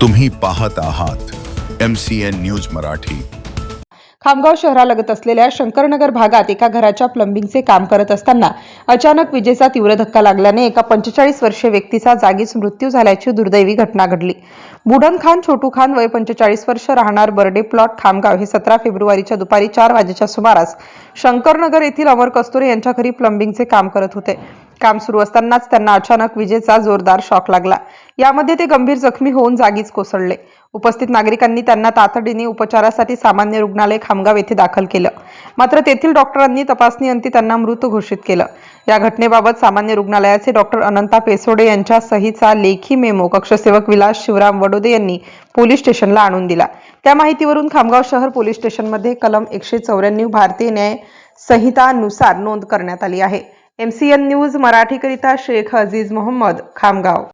तुम्ही पाहत आहात M C N news Marathi. Khamgaon शहरालगत असलेल्या शंकरनगर भागात एका घराच्या प्लंबिंगचे काम करत असताना अचानक विजेचा तीव्र धक्का लागल्याने एका पंचेचाळीस वर्षीय व्यक्तीचा जागीच मृत्यू झाल्याची दुर्दैवी घटना घडली. बुडन खान छोटू खान वय पंचेचाळीस वर्ष राहणार बर्डे प्लॉट खामगाव हे सतरा फेब्रुवारीच्या दुपारी चार वाजेच्या सुमारास शंकरनगर येथील अमर कस्तुरे यांच्या घरी प्लंबिंगचे काम करत होते. काम सुरू असतानाच त्यांना अचानक विजेचा जोरदार शॉक लागला. यामध्ये ते गंभीर जखमी होऊन जागीच कोसळले. उपस्थित नागरिकांनी त्यांना तातडीने उपचारासाठी सामान्य रुग्णालय खामगाव येथे दाखल केलं. मात्र तेथील डॉक्टरांनी तपासणीअंती त्यांना मृत घोषित केलं. या घटनेबाबत सामान्य रुग्णालयाचे डॉक्टर अनंता पेसोडे यांच्या सहीचा लेखी मेमो कक्षसेवक विलास शिवराम वडोदे यांनी पोलीस स्टेशनला आणून दिला. त्या माहितीवरून खामगाव शहर पोलीस स्टेशनमध्ये कलम एकशे चौऱ्याण्णव भारतीय न्याय संहितानुसार नोंद करण्यात आली आहे. एमसीएन न्यूज मराठीकरिता शेख अजीज मोहम्मद खामगाव.